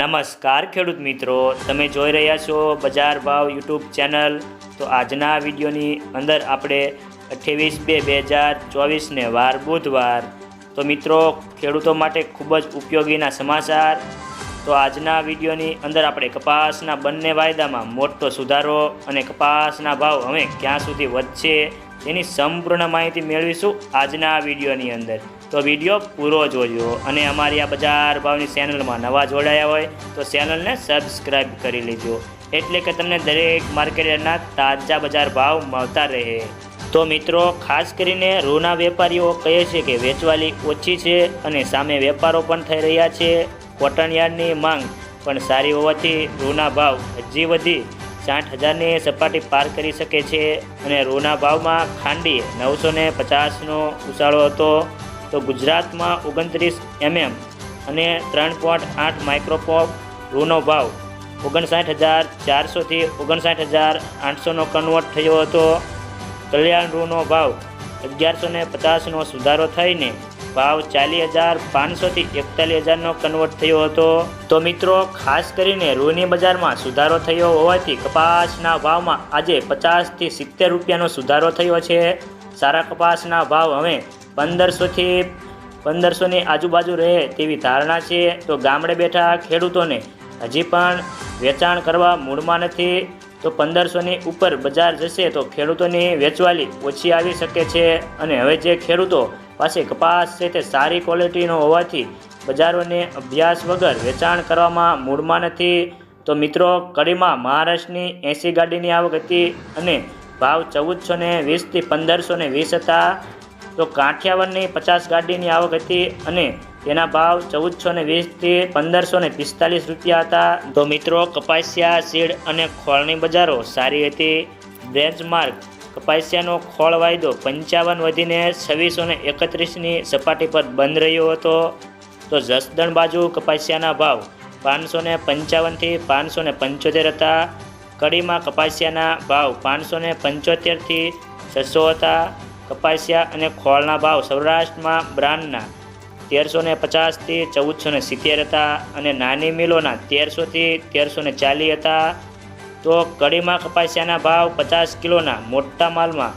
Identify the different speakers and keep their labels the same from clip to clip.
Speaker 1: નમસ્કાર ખેડૂત મિત્રો, તમે જોઈ રહ્યા છો બજાર ભાવ યુટ્યુબ ચેનલ. તો આજના વિડીયોની અંદર આપણે અઠ્યાવીસ બે બે હજાર ચોવીસને વાર બુધવાર. તો મિત્રો, ખેડૂતો માટે ખૂબ જ ઉપયોગીના સમાચાર. તો આજના વિડીયોની અંદર આપણે કપાસના બંને વાયદામાં મોટો સુધારો અને કપાસના ભાવ હવે ક્યાં સુધી વધશે તેની સંપૂર્ણ માહિતી મેળવીશું આજના વિડીયોની અંદર. તો વીડિયો પૂરો જોજો અને અમારી આ બજાર ભાવની ચેનલમાં નવા જોડાયા હોય તો ચેનલને સબસ્ક્રાઈબ કરી લેજો. એટલે કે તમને દરેક માર્કેટના તાજા બજાર ભાવ મળતા રહે. તો મિત્રો, ખાસ કરીને રૂના વેપારીઓ કહે છે કે વેચવાલી ઓછી છે અને સામે વેપારો પણ થઈ રહ્યા છે. કોટન યાર્ડની માંગ પણ સારી હોવાથી રૂના ભાવ હજી વધી સાઠ હજારની સપાટી પાર કરી શકે છે અને રૂના ભાવમાં ખાંડી નવસો ને પચાસનો ઉછાળો હતો. તો ગુજરાતમાં ઓગણત્રીસ એમએમ અને ત્રણ પોઈન્ટ આઠ માઇક્રોપોપ રૂનો ભાવ ઓગણસાઠ હજાર ચારસોથી ઓગણસાઠ હજાર આઠસોનો કન્વર્ટ થયો હતો. કલ્યાણ રૂનો ભાવ અગિયારસો ને પચાસનો સુધારો થઈને ભાવ ચાલીસ હજાર પાંચસોથી એકતાલીસ હજારનો કન્વર્ટ થયો હતો. તો મિત્રો, ખાસ કરીને રૂની બજારમાં સુધારો થયો હોવાથી કપાસના ભાવમાં આજે પચાસથી સિત્તેર રૂપિયાનો સુધારો થયો છે. સારા કપાસના ભાવ હવે પંદરસોથી પંદરસોની આજુબાજુ રહે તેવી ધારણા છે. તો ગામડે બેઠા ખેડૂતોને હજી પણ વેચાણ કરવા મૂડમાં નથી. તો પંદરસોની ઉપર બજાર જશે તો ખેડૂતોની વેચવાલી ઓછી આવી શકે છે. અને હવે જે ખેડૂતો પાસે કપાસ છે તે સારી ક્વોલિટીનો હોવાથી બજારોને અભ્યાસ વગર વેચાણ કરવામાં મૂડમાં નથી. તો મિત્રો, કડીમાં મહારાષ્ટ્રની એંસી ગાડીની આવક હતી અને ભાવ ચૌદસો ને વીસથી પંદરસો ને વીસ હતા. તો કાઠિયાવાડની પચાસ ગાડીની આવક હતી અને તેના ભાવ ચૌદસો ને વીસથી પંદરસો ને પિસ્તાલીસ રૂપિયા હતા. તો મિત્રો, કપાસિયા, સીડ અને ખોળની બજારો સારી હતી. બેન્ચમાર્ક કપાસિયાનો ખોળ વાયદો પંચાવન વધીને છવ્વીસો ને એકત્રીસની સપાટી પર બંધ રહ્યો હતો. તો જસદણ બાજુ કપાસિયાના ભાવ પાંચસો ને પંચાવનથી પાંચસો ને પંચોતેર હતા. કડીમાં કપાસિયાના ભાવ પાંચસો ને પંચોતેરથી છસો હતા. કપાસિયા અને ખોળના ભાવ સૌરાષ્ટ્રમાં બ્રાન્ડના તેરસો ને પચાસથી ચૌદસો ને સિત્તેર હતા અને નાની મિલોના તેરસોથી તેરસો ને ચાલીસ હતા. તો કડીમાં કપાસિયાના ભાવ પચાસ કિલોના મોટા માલમાં?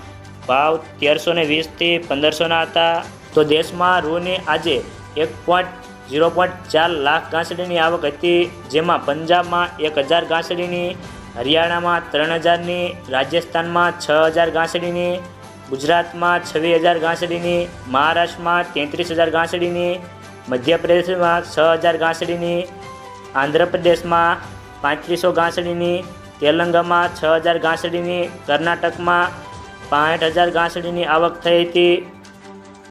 Speaker 1: ભાવ તેરસો ને વીસથી પંદરસોના હતા. તો દેશમાં રૂની આજે એક પોઈન્ટ ઝીરો પોઈન્ટ ચાર લાખ ઘાસડીની આવક હતી, જેમાં પંજાબમાં એક હજાર ઘાસડીની હરિયાણામાં ત્રણ હજારની, રાજસ્થાનમાં છ હજાર ઘાસડીની ગુજરાતમાં છવ્વીસ હજાર ઘાસડીની મહારાષ્ટ્રમાં તેત્રીસ હજાર ઘાસડીની મધ્યપ્રદેશમાં છ હજાર ઘાસડીની આંધ્રપ્રદેશમાં પાંત્રીસો ઘાસડીની તેલંગામાં છ હજાર ઘાસડીની કર્ણાટકમાં પાંઠ હજાર ઘાસડીની આવક થઈ હતી.